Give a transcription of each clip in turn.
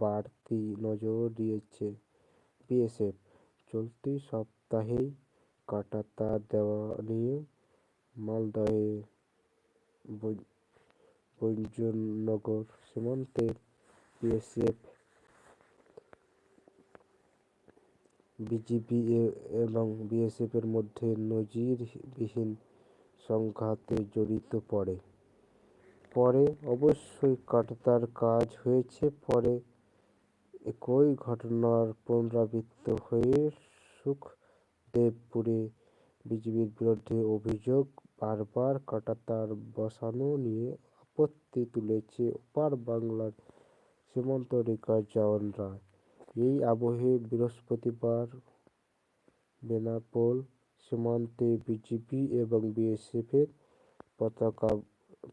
বাড়তি নজর দিয়েছে বিএসএফ। চলতি সপ্তাহেই কাঁটাতার দেওয়া নিয়ে মালদহে বৈজনগর সীমান্তে বিএসএফ বিজিবি এবং বিএসএফের মধ্যে নজিরবিহীন সংঘাতে জড়িত পড়ে। পরে অবশ্যই কাটাতার কাজ হয়েছে। পরে একই ঘটনার পুনরাবৃত্ত হয়ে সুখদেবপুরে বিজেপির বিরুদ্ধে অভিযোগ বারবার কাটাতার বসানো নিয়ে আপত্তি তুলেছে ওপার বাংলার সীমান্ত রেখার জওয়ানরা এই আবহে বৃহস্পতিবার বেনাপোল সীমান্তে বিজেপি এবং বিএসএফের পতাকা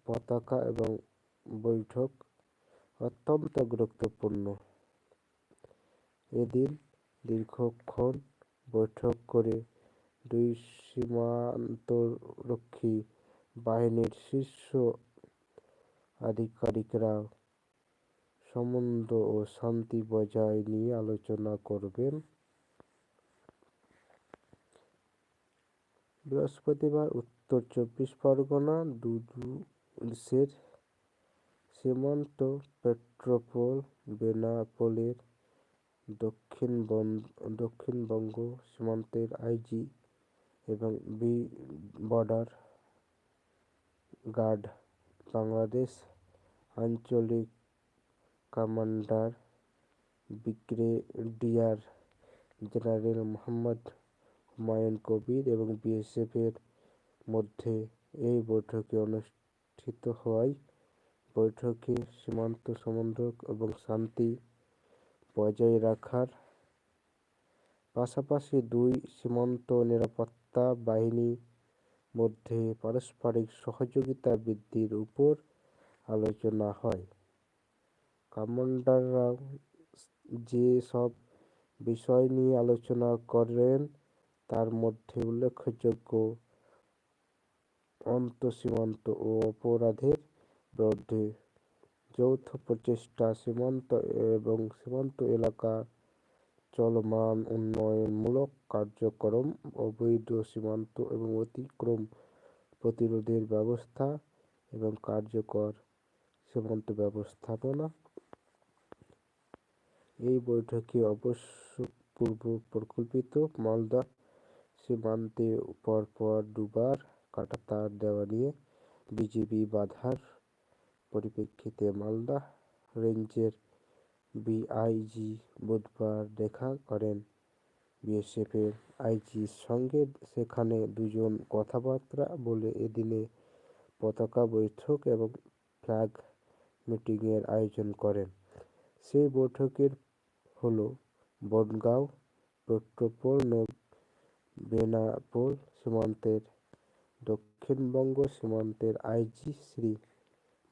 পতাকা এবং বৈঠক অত্যন্ত গুরুত্বপূর্ণ। এদিন দীর্ঘক্ষণ বৈঠক করে দুই সীমান্তরক্ষী বাহিনীর শীর্ষ আধিকারিকরা সম্বন্ধ ও শান্তি বজায় নিয়ে আলোচনা করবেন। বৃহস্পতিবার উত্তর চব্বিশ পরগনা দেশের সীমান্ত পেট্রোপোল বেনাপোলের দক্ষিণ দক্ষিণবঙ্গ সীমান্তের আইজি এবং বি বর্ডার গার্ড। বাংলাদেশ আঞ্চলিক commander brigadier general Mohammad Humayun Kabir এবং বিএসএফের মধ্যে এই বৈঠকে অনুষ্ঠিত হওয়ায় বৈঠকে সীমান্ত সমন্বয়ক এবং শান্তি বজায় রাখার পাশাপাশি দুই সীমান্ত নিরাপত্তা বাহিনীর মধ্যে পারস্পরিক সহযোগিতা বৃদ্ধির উপর আলোচনা হয়। কমান্ডাররা যে সব বিষয় নিয়ে আলোচনা করেন, তার মধ্যে উল্লেখযোগ্য আন্তঃসীমান্ত ও অপরাধের বিরুদ্ধে যৌথ প্রচেষ্টা, সীমান্ত এবং সীমান্ত এলাকার চলমান উন্নয়নমূলক কার্যক্রম, অবৈধ সীমান্ত এবং অতিক্রম প্রতিরোধের ব্যবস্থা এবং কার্যকর সীমান্ত ব্যবস্থাপনা। এই বৈঠকে অবশ্য পূর্ব পরিকল্পিত মালদা সীমান্তে পরপর দুবার কাঁটাতার দেওয়া নিয়ে বিজিবি বাধার পরিপ্রেক্ষিতে মালদা রেঞ্জের ডিআইজি বুধবার দেখা করেন বিএসএফের আইজির সঙ্গে সেখানে দুজন কথাবার্তা বলে এদিনে পতাকা বৈঠক এবং ফ্ল্যাগ মিটিংয়ের আয়োজন করেন। সেই বৈঠকের হল বনগাঁও পেট্রোপোল বেনাপোল সীমান্তের দক্ষিণবঙ্গ সীমান্তের আইজি শ্রী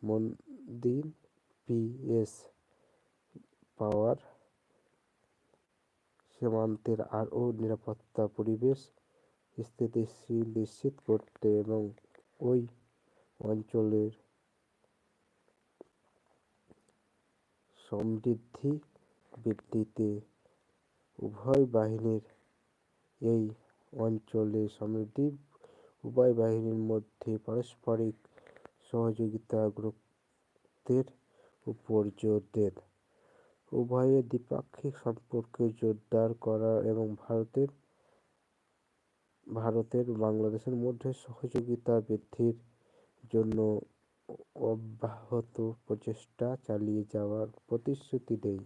মন্দির পি এস পাওয়ার সীমান্তের আরও নিরাপত্তা, পরিবেশ স্থিতিশীল নিশ্চিত করতে এবং ওই অঞ্চলের সমৃদ্ধি বৃদ্ধিতে উভয় বাহিনীর এই অঞ্চলে সমৃদ্ধি উভয় বাহিনীর মধ্যে পারস্পরিক সহযোগিতা গুরুত্বের উপর জোর দেন। উভয়ের দ্বিপাক্ষিক সম্পর্ক জোরদার করা এবং ভারতের ভারতের বাংলাদেশের মধ্যে সহযোগিতা বৃদ্ধির জন্য অব্যাহত প্রচেষ্টা চালিয়ে যাওয়ার প্রতিশ্রুতি দেয়।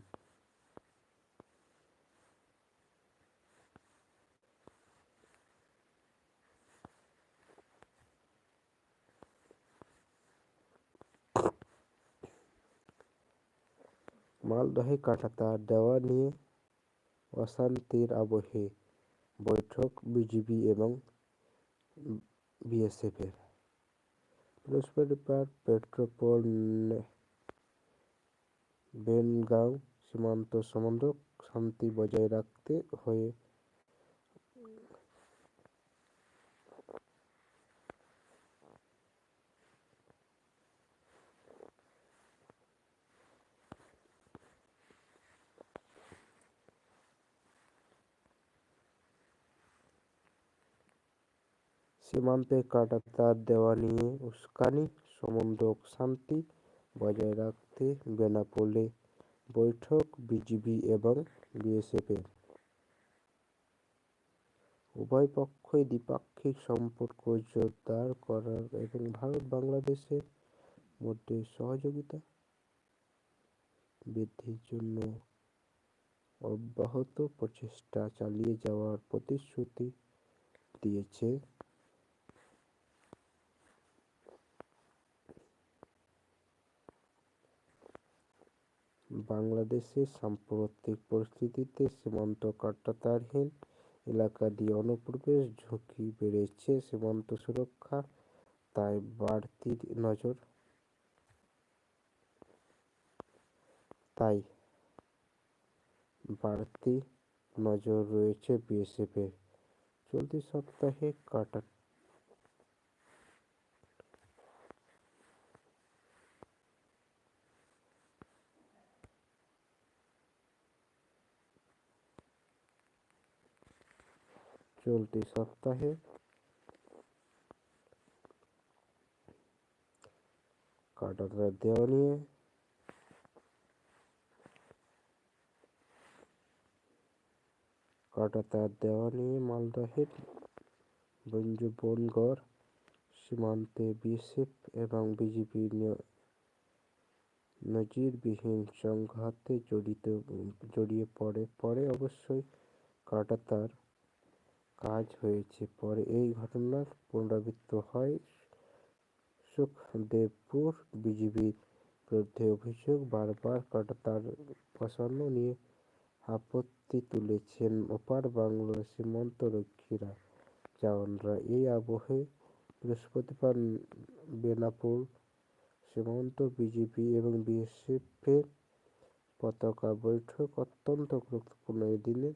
মালদহে কাঁটাতার দেওয়া নিয়ে অশান্তির আবহে বৈঠক বিজিবি এবং বিএসএফের। বৃহস্পতিবার পেট্রোপোল বেলগাঁও সীমান্ত সমন্ধক শান্তি বজায় রাখতে হয়ে সীমান্তে কাঁটাতার দেওয়া নিয়ে উস্কানি, সমন্বয় শান্তি বজায় রাখতে বেনাপোলে বৈঠক বিজিবি এবং বিএসএফের। উভয় পক্ষই দ্বিপাক্ষিক সম্পর্ক জোরদার করার এবং ভারত-বাংলাদেশের মধ্যে সহযোগিতা বৃদ্ধির জন্য অব্যাহত প্রচেষ্টা চালিয়ে যাওয়ার প্রতিশ্রুতি দিয়েছে। বাংলাদেশের সাম্প্রতিক পরিস্থিতিতে সীমান্ত কাঁটাতারহীন এলাকা দিয়ে অনুপ্রবেশ ঝুঁকি বেড়েছে সীমান্ত সুরক্ষা তাই বাড়তি নজর তাই বাড়তি নজর রয়েছে বিএসএফের। চলতি সপ্তাহে কাটা চলতি সপ্তাহে। কাটাতার দেওয়া নিয়ে। কাটাতার দেওয়া নিয়ে মালদহের বঞ্জুবনগর সীমান্তে বিএসএফ এবং বিজিবি নজিরবিহীন সংঘাতে জড়িত জড়িয়ে পড়ে। পরে অবশ্যই কাটাতার কাজ হয়েছে। পরে এই ঘটনার পুনরাবৃত্ত হয় সুখদেবপুর বিজিবির বিরুদ্ধে অভিযোগ বারবার কাঁটাতার বসানো নিয়ে আপত্তি তুলেছেন ওপার বাংলার সীমান্তরক্ষীরা জওয়ানরা এই আবহে বৃহস্পতিবার বেনাপোল সীমান্ত বিজিবি এবং বিএসএফের পতাকা বৈঠক অত্যন্ত গুরুত্বপূর্ণ। এদিনে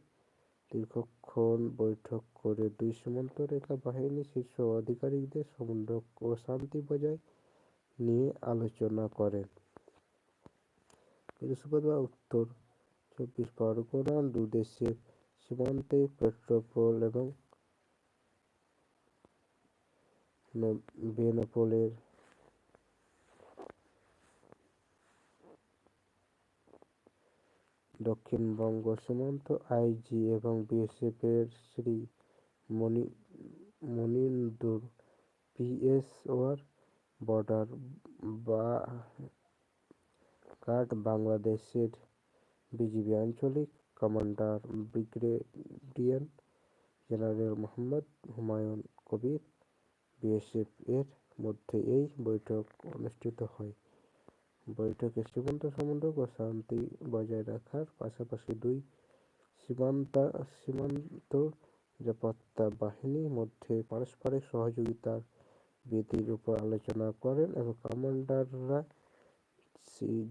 দীর্ঘক্ষণ বৈঠক করে দুই সীমান্তরেখা বাহিনীর শীর্ষ আধিকারিকদের সমন্বয় ও শান্তি বজায় নিয়ে আলোচনা করেন। বৃহস্পতিবার উত্তর চব্বিশ পরগনা দুদেশের সীমান্তে পেট্রোপোল এবং বেনাপোলের দক্ষিণবঙ্গ সীমান্ত আইজি এবং বিএসএফের শ্রী মনিন্দর পিএসওয়ার বর্ডার বা গার্ড বাংলাদেশের বিজিবি আঞ্চলিক commander brigadier general Mohammad Humayun Kabir BSF এর মধ্যে এই বৈঠক অনুষ্ঠিত হয়। বৈঠকে সীমান্ত সমন্বয় ও শান্তি বজায় রাখার পাশাপাশি দুই সীমান্ত সীমান্ত নিরাপত্তা বাহিনীর মধ্যে পারস্পরিক সহযোগিতার বৃদ্ধির উপর আলোচনা করেন এবং কমান্ডাররা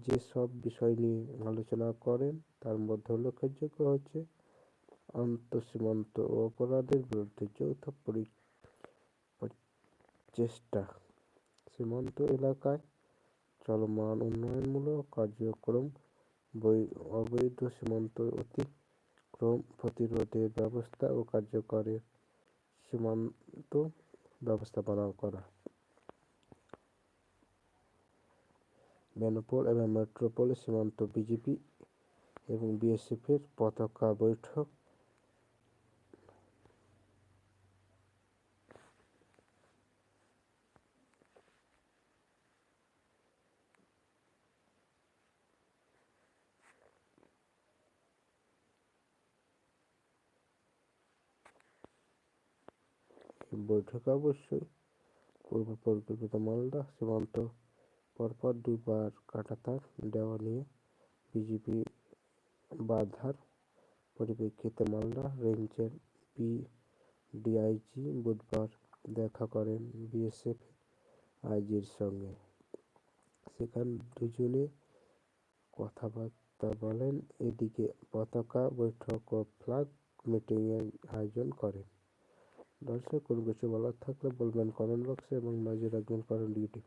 যেসব বিষয় নিয়ে আলোচনা করেন, তার মধ্যে উল্লেখযোগ্য হচ্ছে আন্তঃসীমান্ত অপরাধের বিরুদ্ধে যৌথ প্রচেষ্টা। সীমান্ত এলাকায় চলমান উন্নয়নমূলক কার্যক্রম অবৈধ সীমান্ত অতিক্রম প্রতিরোধের ব্যবস্থা ও কার্যকরের সীমান্ত ব্যবস্থাপনা করা। বেনাপোল এবং মেট্রোপোল সীমান্ত বিজিবি এবং বিএসএফের পতাকা বৈঠক বৈঠকে অবশ্যই পূর্ব পরিকল্পিত মালদা সীমান্ত পরপর দুবার কাঁটাতার দেওয়া নিয়ে বিজিবি বাধার পরিপ্রেক্ষিতে মালদা রেঞ্জের পি ডিআইজি বুধবার দেখা করেন বিএসএফ আইজির সঙ্গে। সেখানে দুজনে কথাবার্তা বলেন, এদিকে পতাকা বৈঠক ও ফ্ল্যাগ মিটিংয়ের আয়োজন করেন। দর্শক কোনো কিছু বলার থাকলে বলবেন কমেন্ট বক্সে এবং নজর রাখবেন কারণ ডিউটি